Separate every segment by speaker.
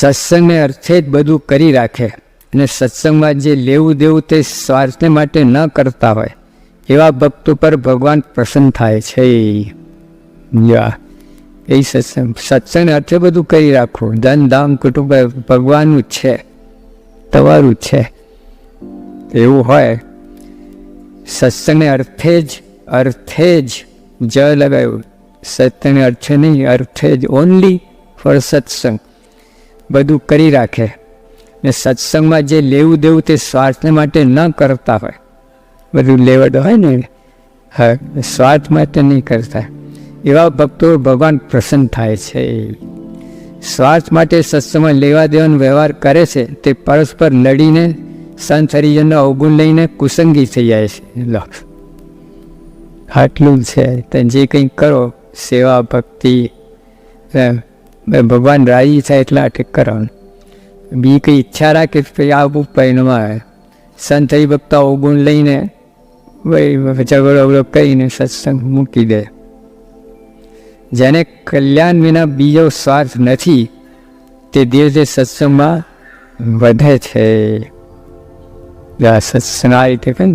Speaker 1: સત્સંગને અર્થે જ બધું કરી રાખે અને સત્સંગમાં જે લેવું દેવું તે સ્વાર્થને માટે ન કરતા હોય, એવા ભક્તો પર ભગવાન પ્રસન્ન થાય છે. યા. એ સત્સંગ, સત્સંગને અર્થે બધું કરી રાખવું ધન, ધામ, કુટુંબ ભગવાનનું છે, તમારું છે. એવું હોય. સત્સંગને અર્થે જ અર્થે જ જ લગાવ્યું. સત્યને અર્થે નહીં, અર્થે જ ઓનલી ફોર સત્સંગ. બધું કરી રાખે. ને સત્સંગમાં જે લેવું દેવું તે સ્વાર્થને માટે ન કરતા હોય. બધું લેવડ હોય ને હા સ્વાર્થ માટે નહીં કરતા. એવા ભક્તો ભગવાન પ્રસન્ન થાય છે. સ્વાર્થ માટે સત્સંગમાં લેવા દેવાનો વ્યવહાર કરે છે, તે પરસ્પર લડીને સંત હરિજનનો અવગુણ લઈને કુસંગી થઈ જાય છે. લો. આટલું છે. તમે જે કંઈ કરો, સેવા ભક્તિ ભગવાન રાજી થાય એટલા માટે કરવાનું. બી કંઈ ઈચ્છા રાખે પછી આવું પરિણામ આવે. સંત હરિભક્તો અવગુણ લઈને ભાઈ ઝઘડો અવડો કરીને સત્સંગ મૂકી દે. જેને કલ્યાણ વિના બીજો સ્વાર્થ નથી, તે દિવસે સત્સંગમાં વધે છે. સત્સંગ આ રીતે કહે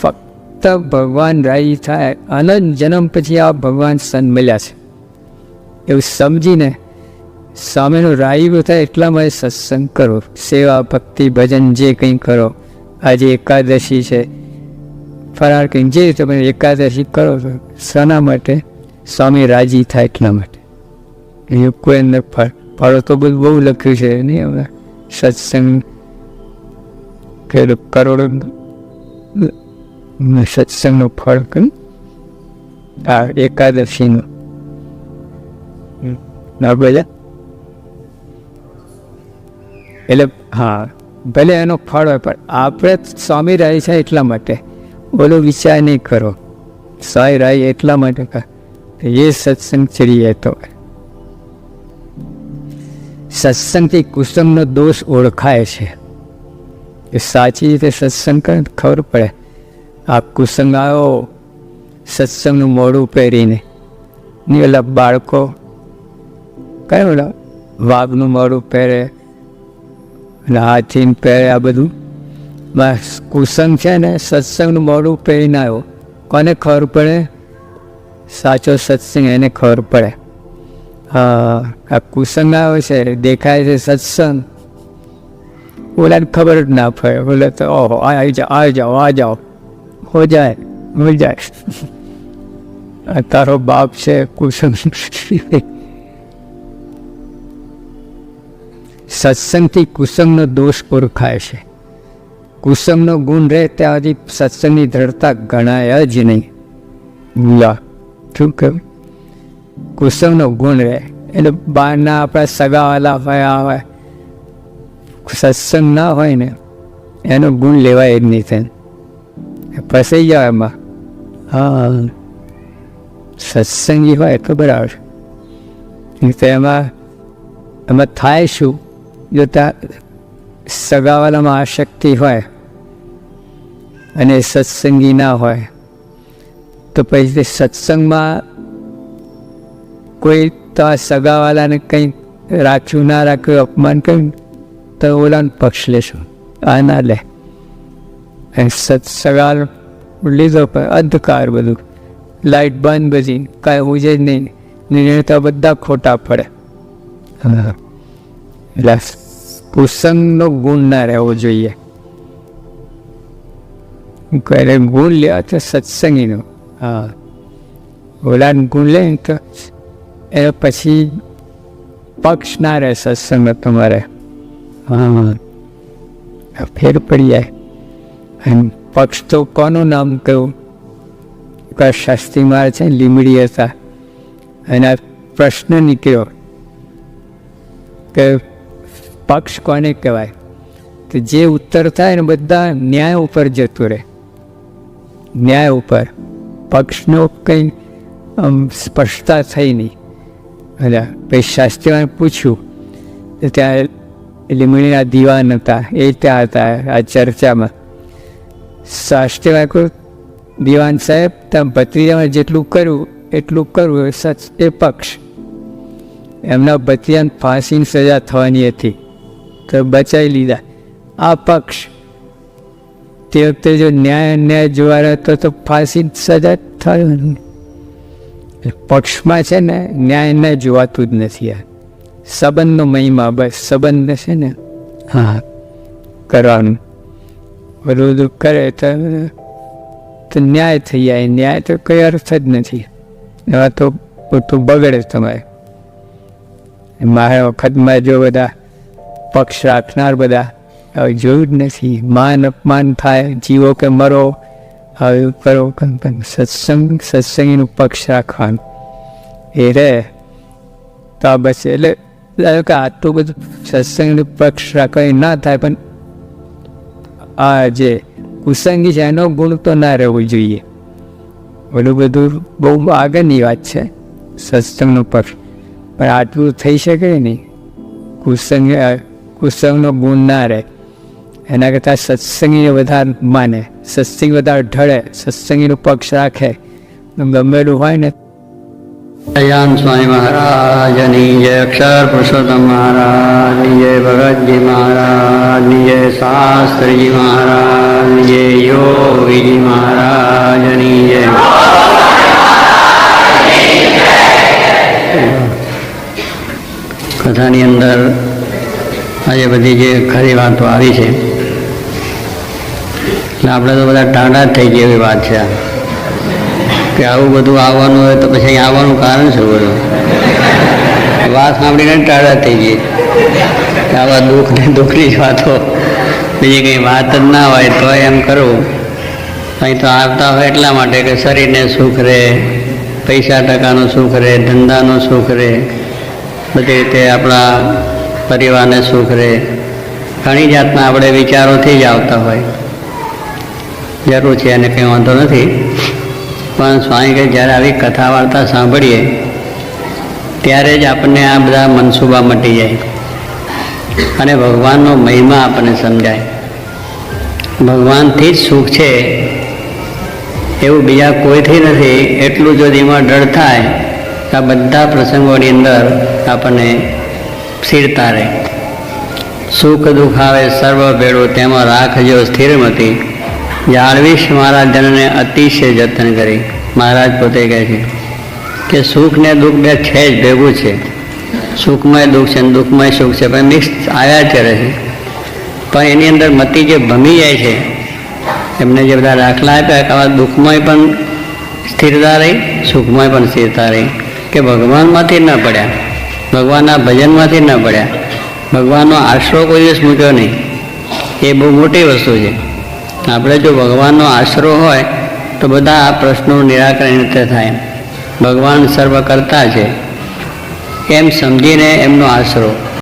Speaker 1: ફક્ત ભગવાન રાજી થાય, અનંત જન્મ પછી આ ભગવાન સંત મળ્યા છે. એવું સમજીને સામેનો રાયું થાય એટલા માટે સત્સંગ કરો. સેવા, ભક્તિ, ભજન જે કંઈ કરો. આજે એકાદશી છે. ફરાર કંઈ જે તમે એકાદશી કરો છો, શાના માટે સ્વામી રાજી થાય એટલા માટે. કોઈ અંદર ફળ, ફળો તો બધું બહુ લખ્યું છે, નહીં હવે સત્સંગ કેટલું કરોડો સત્સંગનું ફળ કહ્યું આ એકાદશીનું. ના બોલ્યા એટલે, હા, ભલે એનો ફળ હોય, પણ આપણે સ્વામી રહે છે એટલા માટે. ઓલો વિચાર નહીં કરો. સ્વાય રાય એટલા માટે કર એ સત્સંગ ચડી તો. સત્સંગથી કુસંગનો દોષ ઓળખાય છે. એ સાચી રીતે સત્સંગ કરે ખબર પડે. આ કુસંગ આવ્યો, સત્સંગનું મોડું પહેરીને. ને ઓલા બાળકો કયું વાઘનું મોડું પહેરે અને હાથીને પહેરે આ બધું. બસ કુસંગ છે ને, સત્સંગનું મોડું પહેરીને આવ્યો. કોને ખબર પડે? સાચો સત્સંગ એને ખબર પડે. આ કુસંગ આવે છે, દેખાય છે સત્સંગ. ઓલાને ખબર જ ના પડે. બોલે તો, ઓહો, આ જાઓ આવી જાઓ, આ જાઓ. હો જાય હો જાય. આ તારો બાપ છે કુસંગ. સત્સંગથી કુસંગનો દોષ ઓળખાય છે. કુસંગનો ગુણ રહે ત્યાં હજી સત્સંગની દ્રઢતા ગણાય જ નહીં. લા, શું કહ્યું? કુસંગનો ગુણ રહે, એટલે બહારના આપણા સગાવાલા હોય આવે સત્સંગ ના હોય ને, એનો ગુણ લેવાય જ નહીં થાય. ફસાઈ જાય એમાં. હા, સત્સંગી હોય તો બરાબર. તો એમાં એમાં થાય શું? જો ત્યાં સગાવાલામાં આશક્તિ હોય અને સત્સંગી ના હોય, તો પછી સત્સંગમાં કોઈ તો આ સગાવાલાને કંઈ રાખ્યું ના રાખ્યું, અપમાન કર્યું, તો ઓલાનો પક્ષ લેશું. આ ના લે. અને સત્સગાલ લીધો પણ અંધકાર બધું. લાઈટ બંધ બધી, કાંઈ ઉજે જ નહીં. નિર્ણય તો બધા ખોટા પડે. હા. એટલે કુસંગનો ગુણ ના રહેવો જોઈએ. ક્યારે ગુણ લેવા તો સત્સંગીનો. હા. ઓલાન ગુણ લે તો એ પછી પક્ષ ના રહે સત્સંગ તમારે. હા. ફેર પડી જાય. અને પક્ષ તો કોનું નામ કહ્યું શાસ્ત્રી મારે છે લીમડી હતા. એના પ્રશ્ન નીકળ્યો કે પક્ષ કોને કહેવાય? તો જે ઉત્તર થાય ને બધા ન્યાય ઉપર જતું રહે. ન્યાય ઉપર. પક્ષનો કંઈ સ્પષ્ટતા થઈ નહીં. એટલે પછી શાસ્ત્રીમાં પૂછ્યું ત્યાં લીમડીના દીવાન હતા, એ ત્યાં હતા આ ચર્ચામાં. શાસ્ત્રીમાં કહ્યું, દીવાન સાહેબ, તમે ભત્રીજામાં જેટલું કર્યું, એટલું કરવું એ સચ, એ પક્ષ. એમના ભત્રીજાને ફાંસીની સજા થવાની હતી. તો બચાવી લીધા. આ પક્ષ તે વખતે જો ન્યાય અન્યાય જોવા રહેતો તો ફાંસી સજા થયું પક્ષમાં છે ને ન્યાય અન્યાય જોવાતું જ નથી આ. સંબંધનો મહિમા બસ, સંબંધ છે ને. હા, કરવાનું. બધું બધું કરે તો ન્યાય થઈ જાય. ન્યાય તો કઈ અર્થ જ નથી. એવા તો પૂરતું બગડે તમારે. મારા વખતમાં જો બધા પક્ષ રાખનાર બધા. હવે જોયું જ નથી. માન અપમાન થાય, જીવો કે મરો, હવે કરો સત્સંગ, સત્સંગીનું પક્ષ રાખવાનું. એ રે. તો આ બસ એટલે, ધારો કે આટલું બધું સત્સંગનું પક્ષ રાખવા ના થાય, પણ આ જે કુસંગી છે, એનો ગુણ તો ના રહેવું જોઈએ. ઓલું બધું બહુ આગળની વાત છે, સત્સંગનું પક્ષ. પણ આટલું થઈ શકે નહીં. કુસંગ કુસંગનો ગુણ ના રહે. એના કરતાં સત્સંગીને વધારે માને, સત્સંગ વધારે ઢળે, સત્સંગીનું પક્ષ રાખે ગમેલું હોય ને.
Speaker 2: દયાન સ્વામી મહારાજની જય અક્ષર પુરુષોત્તમ મહારાજની જય ભગતજી મહારાજની જય શાસ્ત્રીજી મહારાજની જય યોગીજી મહારાજની જય કથાની અંદર આજે બધી જે ખરી વાતો આવી છે. એટલે આપણે તો બધા ટાઢા થઈ ગયા એવી વાત છે કે આવું બધું આવવાનું હોય તો પછી અહીં આવવાનું કારણ શું બધું? વાત સાંભળીને ટાળા થઈ ગઈ કે આવા દુઃખ ને દુઃખની જ વાતો. બીજી કંઈ વાત જ ના હોય તો એમ કરવું. અહીં તો આવતા હોય એટલા માટે કે શરીરને સુખ રહે, પૈસા ટકાનું સુખ રહે, ધંધાનું સુખ રહે. બધી રીતે આપણા પરિવારને સુખ રહે. ઘણી જાતના આપણે વિચારોથી જ આવતા હોય. જરૂર છે એને કંઈ વાંધો નથી. પણ સ્વામી કે જ્યારે આવી કથા વાર્તા સાંભળીએ, ત્યારે જ આપણને આ બધા મનસૂબા મટી જાય. અને ભગવાનનો મહિમા આપણને સમજાય. ભગવાનથી જ સુખ છે. એવું બીજા કોઈથી નથી. એટલું જો એમાં ડર થાય આ બધા પ્રસંગોની અંદર આપણને સ્થિરતા રહે. સુખ દુઃખ આવે, સર્વ ભેળું તેમાં રાખજો સ્થિરમતી. જાળવીશ મારા જનને અતિશય જતન કરી. મહારાજ પોતે કહે છે કે સુખ ને દુઃખ બે છે જ, ભેગું છે. સુખમય દુઃખ છે દુઃખમય સુખ છે. પણ મિક્સ આવ્યા જ કરે છે. પણ એની અંદર મતિ જે ભમી જાય છે, એમને જે બધા દાખલા આપ્યા આવા દુઃખમય પણ સ્થિરતા રહી, સુખમય પણ સ્થિરતા રહી, કે ભગવાનમાંથી ન પડ્યા. ભગવાનના ભજનમાંથી ન પડ્યા. ભગવાનનો આશરો કોઈ દિવસ મૂક્યો નહીં. એ બહુ મોટી વસ્તુ છે. આપણે જો ભગવાનનો આશરો હોય, તો બધા આ પ્રશ્નોનું નિરાકરણ રીતે થાય ભગવાન સર્વ કરતા છે. એમ સમજીને એમનો આશરો.